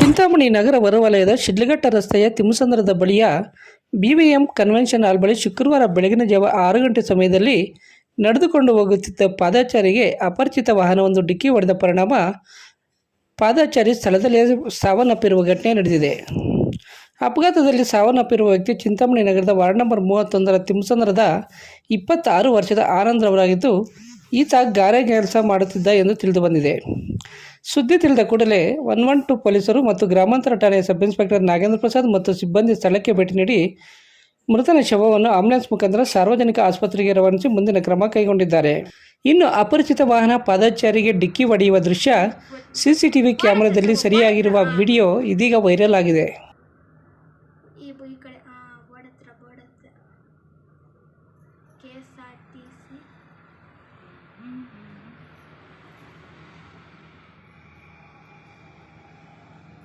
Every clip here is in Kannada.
ಚಿಂತಾಮಣಿ ನಗರ ಹೊರವಲಯದ ಶಿಡ್ಲಘಟ್ಟ ರಸ್ತೆಯ ತಿಮ್ಮಸಂದ್ರದ ಬಳಿಯ ಬಿವಿಎಂ ಕನ್ವೆನ್ಷನ್ ಹಾಲ್ ಬಳಿ ಶುಕ್ರವಾರ ಬೆಳಗಿನ ಜಾವ ಆರು ಗಂಟೆ ಸಮಯದಲ್ಲಿ ನಡೆದುಕೊಂಡು ಹೋಗುತ್ತಿದ್ದ ಪಾದಾಚಾರಿಗೆ ಅಪರಿಚಿತ ವಾಹನವೊಂದು ಡಿಕ್ಕಿ ಹೊಡೆದ ಪರಿಣಾಮ ಪಾದಾಚಾರಿ ಸ್ಥಳದಲ್ಲೇ ಸಾವನ್ನಪ್ಪಿರುವ ಘಟನೆ ನಡೆದಿದೆ. ಅಪಘಾತದಲ್ಲಿ ಸಾವನ್ನಪ್ಪಿರುವ ವ್ಯಕ್ತಿ ಚಿಂತಾಮಣಿ ನಗರದ ವಾರ್ಡ್ ನಂಬರ್ ಮೂವತ್ತೊಂದರ ತಿಮ್ಮಸಂದ್ರದ ಇಪ್ಪತ್ತಾರು ವರ್ಷದ ಆನಂದ್ರವರಾಗಿದ್ದು ಈತ ಗಾರೆ ಕೆಲಸ ಮಾಡುತ್ತಿದ್ದ ಎಂದು ತಿಳಿದು ಬಂದಿದೆ. ಸುದ್ದಿ ತಿಳಿದ ಕೂಡಲೇ ಒನ್ ಒನ್ ಟು ಪೊಲೀಸರು ಮತ್ತು ಗ್ರಾಮಾಂತರ ಠಾಣೆಯ ಸಬ್ ಇನ್ಸ್ಪೆಕ್ಟರ್ ನಾಗೇಂದ್ರ ಪ್ರಸಾದ್ ಮತ್ತು ಸಿಬ್ಬಂದಿ ಸ್ಥಳಕ್ಕೆ ಭೇಟಿ ನೀಡಿ ಮೃತನ ಶವವನ್ನು ಆಂಬ್ಯುಲೆನ್ಸ್ ಮುಖಾಂತರ ಸಾರ್ವಜನಿಕ ಆಸ್ಪತ್ರೆಗೆ ರವಾನಿಸಿ ಮುಂದಿನ ಕ್ರಮ ಕೈಗೊಂಡಿದ್ದಾರೆ. ಇನ್ನು ಅಪರಿಚಿತ ವಾಹನ ಪಾದಚಾರಿಗೆ ಡಿಕ್ಕಿ ಹೊಡೆಯುವ ದೃಶ್ಯ ಸಿಸಿಟಿವಿ ಕ್ಯಾಮೆರಾದಲ್ಲಿ ಸರಿಯಾಗಿರುವ ವಿಡಿಯೋ ಇದೀಗ ವೈರಲ್ ಆಗಿದೆ. K S R T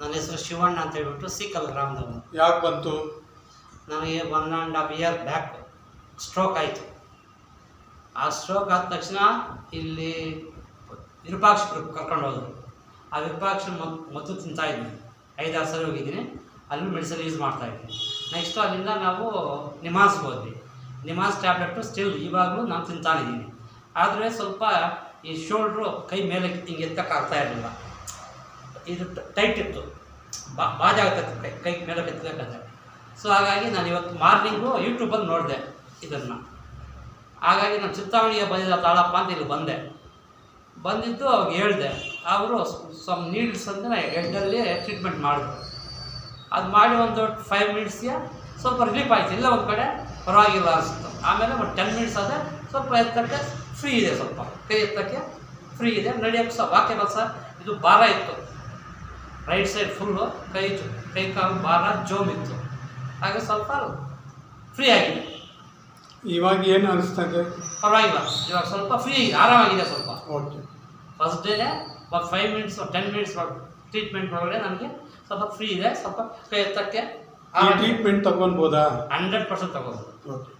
ನನ್ನ ಹೆಸರು ಶಿವಣ್ಣ ಅಂತ ಹೇಳ್ಬಿಟ್ಟು ಸಿಕ್ಕಲ್ಲ ಗ್ರಾಮದವನು. ಯಾಕೆ ಬಂತು? ನನಗೆ one and half year back stroke ಆಯಿತು. ಆ ಸ್ಟ್ರೋಕ್ ಆದ ತಕ್ಷಣ ಇಲ್ಲಿ ವಿರೂಪಾಕ್ಷ ಕರ್ಕೊಂಡು ಹೋದರು. ಆ ವಿರೂಪಾಕ್ಷ ಮದ್ದು ತಿಂತಾಯಿದ್ವಿ ಐದಾರು ಸಲ ಹೋಗಿದ್ದೀನಿ. ಅಲ್ಲೂ ಮೆಡಿಸನ್ ಯೂಸ್ ಮಾಡ್ತಾಯಿದ್ದೀನಿ ನೆಕ್ಸ್ಟು ಅಲ್ಲಿಂದ ನಾವು ನಿಮಾನ್ಸ್ಗೆ ಹೋದ್ವಿ. ನಿಮಾನ್ಸ್ ಟ್ಯಾಬ್ಲೆಟು ಸ್ಟಿಲ್ ಇವಾಗಲೂ ನಾನು ತಿಂತಾನಿದ್ದೀನಿ ಆದರೆ ಸ್ವಲ್ಪ ಈ ಶೋಲ್ಡ್ರು ಕೈ ಮೇಲೆ ಹಿಂಗೆ ಎತ್ತಕ್ಕಾಗ್ತಾ ಇರಲಿಲ್ಲ. ಇದು ಟೈಟ್ ಇತ್ತು. ಬಾ, ಬಾಜ ಆಗ್ತೈತೆ ಕೈ ಕೈ ಮೇಲೆ ಬಿತ್ತಬೇಕಂದ್ರೆ ಸೊ ಹಾಗಾಗಿ ನಾನು ಇವತ್ತು ಮಾರ್ನಿಂಗು ಯೂಟ್ಯೂಬಲ್ಲಿ ನೋಡಿದೆ ಇದನ್ನು. ಹಾಗಾಗಿ ನಾನು ಚಿತ್ತಾವಣಿಗೆ ಬಂದಿದ್ದ ತಾಳಪ್ಪ ಅಂತ ಇಲ್ಲಿ ಬಂದೆ. ಬಂದಿದ್ದು ಅವಾಗ ಹೇಳಿದೆ. ಅವರು ಸಮ್ ನೀಡ್ಸ್ ಅಂತ ಹೆಡ್ಡಲ್ಲಿ ಟ್ರೀಟ್ಮೆಂಟ್ ಮಾಡಿದ್ರು. ಅದು ಮಾಡಿ ಒಂದು ಫೈವ್ ಮಿನಿಟ್ಸ್ಗೆ ಸ್ವಲ್ಪ ರಿಲೀಫ್ ಆಯಿತು. ಇಲ್ಲ ಒಂದು ಕಡೆ ಪರವಾಗಿಲ್ಲ ಅನಿಸ್ತು ಆಮೇಲೆ ಒಂದು ಟೆನ್ ಮಿನಿಟ್ಸ್ ಆದರೆ ಸ್ವಲ್ಪ ಎತ್ತಕ್ಕೆ ಫ್ರೀ ಇದೆ ಸ್ವಲ್ಪ. ಕೈ ಎತ್ತಕ್ಕೆ ಫ್ರೀ ಇದೆ. ನಡೆಯೋಕ್ಕೆ ಸಹ ವಾಕ್ಯಬಲ್ ಸರ್, ಇದು ಭಾರ ಇತ್ತು. ರೈಟ್ ಸೈಡ್ ಫುಲ್ಲು ಕೈ ಕೈ ಕಾಲು ಭಾರ ಜೋಮ್ ಇತ್ತು. ಹಾಗೆ ಸ್ವಲ್ಪ ಫ್ರೀ ಆಗಿದೆ. ಇವಾಗ ಏನು ಅನಿಸ್ತದೆ ಪರವಾಗಿಲ್ಲ. ಇವಾಗ ಸ್ವಲ್ಪ ಫ್ರೀ ಆರಾಮಾಗಿದೆ ಸ್ವಲ್ಪ. ಓಕೆ ಫಸ್ಟ್ ಡೇನೆ ಒಂದು five minutes ten minutes treatment ಒಳಗಡೆ ನನಗೆ ಸ್ವಲ್ಪ ಫ್ರೀ ಇದೆ. ಸ್ವಲ್ಪ ಕೈ ಎತ್ತಕ್ಕೆ ಟ್ರೀಟ್ಮೆಂಟ್ ತಗೊಳ್ಬೋದಾ ಹಂಡ್ರೆಡ್ ಪರ್ಸೆಂಟ್ ತಗೋಬೋದು. ಓಕೆ